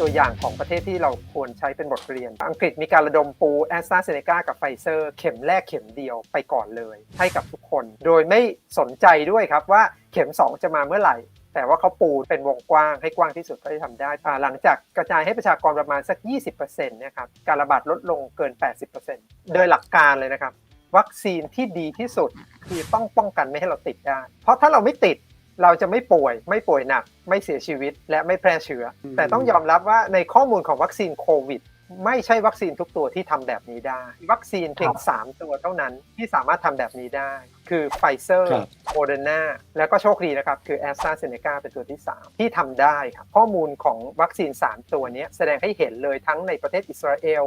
ตัวอย่างของประเทศที่เราควรใช้เป็นบทเรียน อังกฤษมีการระดมปูแอสตราเซเนกากับไฟเซอร์ เข็มแรกเข็มเดียวไปก่อนเลย ให้กับทุกคน โดยไม่สนใจด้วยครับว่าเข็ม 2 จะมาเมื่อไหร่แต่ว่าเขาปูเป็นวงกว้างให้กว้างที่สุดก็จะทำได้ หลังจากกระจายให้ประชากรประมาณสัก 20%เนี่ยครับ การระบาดลดลงเกิน 80%โดยหลักการเลยนะครับ วัคซีนที่ดีที่สุดคือต้องป้องกันไม่ให้เราติดได้ เพราะถ้าเราไม่ติด เราจะไม่ป่วยไม่ป่วยหนัก ไม่เสียชีวิตและไม่แพร่เชื้ออมแต่ต้องยอมรับว่าในข้อมูลของวัคซีนโควิดไม่ใช่วัคซีนทุกตัวที่ทำแบบนี้ได้ วัคซีนเพียง 3 ตัวเท่านั้นที่สามารถทำแบบนี้ได้ คือไฟเซอร์ครับโมเดอร์นาแล้วก็โชคดีนะครับ คือแอสตราเซเนกาเป็นตัวที่ 3 ที่ทำได้ครับข้อมูลของวัคซีน 3 ตัวเนี้ยแสดงให้เห็นเลยทั้งในประเทศอิสราเอล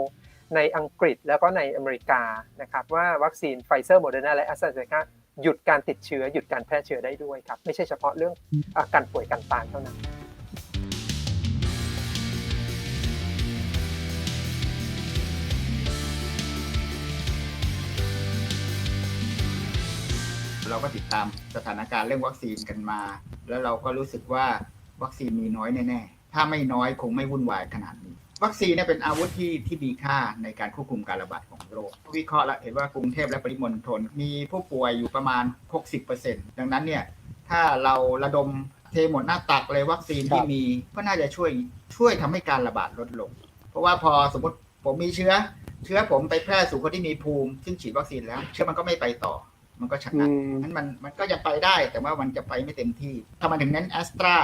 ในอังกฤษแล้วก็ในอเมริกานะครับว่าวัคซีนไฟเซอร์โมเดอร์นาและแอสตราเซเนกา หยุดการติดเชื้อ หยุดการแพร่เชื้อได้ด้วยครับ ไม่ใช่เฉพาะเรื่องอาการป่วยการตายเท่านั้นเราก็ติดตามสถานการณ์เรื่องวัคซีนกันมา แล้วเราก็รู้สึกว่าวัคซีนมีน้อยแน่ๆ ถ้าไม่น้อยคงไม่วุ่นวายขนาดนี้ วัคซีนเนี่ยเป็นอาวุธที่ที่มีค่าในการควบคุมการระบาดของโรควิเคราะห์แล้วเห็นว่ากรุงเทพและปริมณฑลมีผู้ป่วยอยู่ประมาณ 60%ดังนั้นเนี่ยถ้าเราระดมเทหมดหน้าตักเลยวัคซีนที่มีก็น่าจะช่วยช่วยทำให้การระบาดลดลง เพราะว่าพอสมมติผมมีเชื้อ เชื้อผมไปแพร่สู่คนที่มีภูมิ ซึ่งฉีดวัคซีนแล้ว เชื้อมันก็ไม่ไปต่อ มันก็ชอืนะมนั้นมันมันก็ยังไปได้แต่ว่ามันจะไปไม่เต็มที่ทำไมถึงเน้นแอสตรา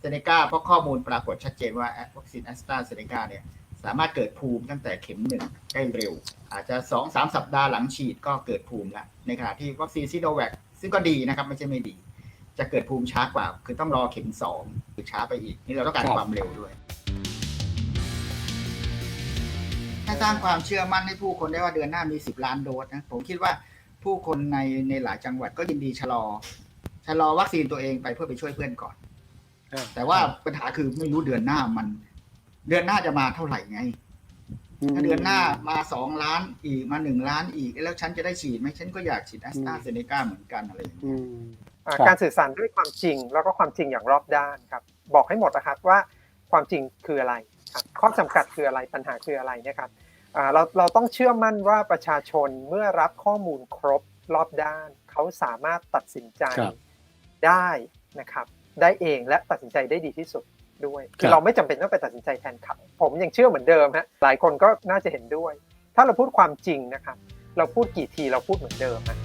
เซเนกาเพราะข้อมูลปรากฏชัดเจนว่าวัคซีนแอสตราเซเนกาเนี่ยสามารถเกิดภูมิตั้งแต่เข็มหนึ่งได้เร็ว อาจจะ 2 3สัปดาห์หลังฉีดก็เกิดภูมิแล้วในขณะที่วัคซีนซิโนแวคซึ่งก็ดีนะครับ ไม่ใช่ไม่ดี จะเกิดภูมิช้ากว่า คือต้องรอเข็ม2คือช้าไปอีก นี่เราต้องการครับความเร็วด้วยให้สร้างความเชื่อมั่นให้ผู้คนได้ว่าเดือนหน้ามี 10 ล้านโดสนะผมคิดว่าผู้คนในในหลายจังหวัดก็ยินดีชะลอชะลอวัคซีนตัวเองไปเพื่อไปช่วยเพื่อนก่อน แต่ว่าปัญหาคือไม่รู้เดือนหน้ามัน เดือนหน้าจะมาเท่าไหร่ไงถ้าเดือนหน้ามาสองล้านอีกมาหนึ่งล้านอีก แล้วฉันจะได้ฉีดไหมฉันก็อยากฉีดแอสตราเซเนกาเหมือนกันอะไรอย่างเงี้ยอืมอ่าครับการสื่อสารด้วยความจริงแล้วก็ความจริงอย่างรอบด้านครับ บอกให้หมดนะครับว่าความจริงคืออะไรครับข้อจำกัดคืออะไรปัญหาคืออะไรเนะครับอ่าเราเราต้องเชื่อมั่นว่าประชาชนเมื่อรับข้อมูลครบรอบด้าน เขาสามารถตัดสินใจครับได้นะครับ ได้เองและตัดสินใจได้ดีที่สุดด้วย คืครัอบเราไม่จำเป็นต้องไปตัดสินใจแทนเขาผมยังเชื่อเหมือนเดิมฮะหลายคนก็น่าจะเห็นด้วย ถ้าเราพูดความจริงนะครับเราพูดกี่ทีเราพูดเหมือนเดิมนะ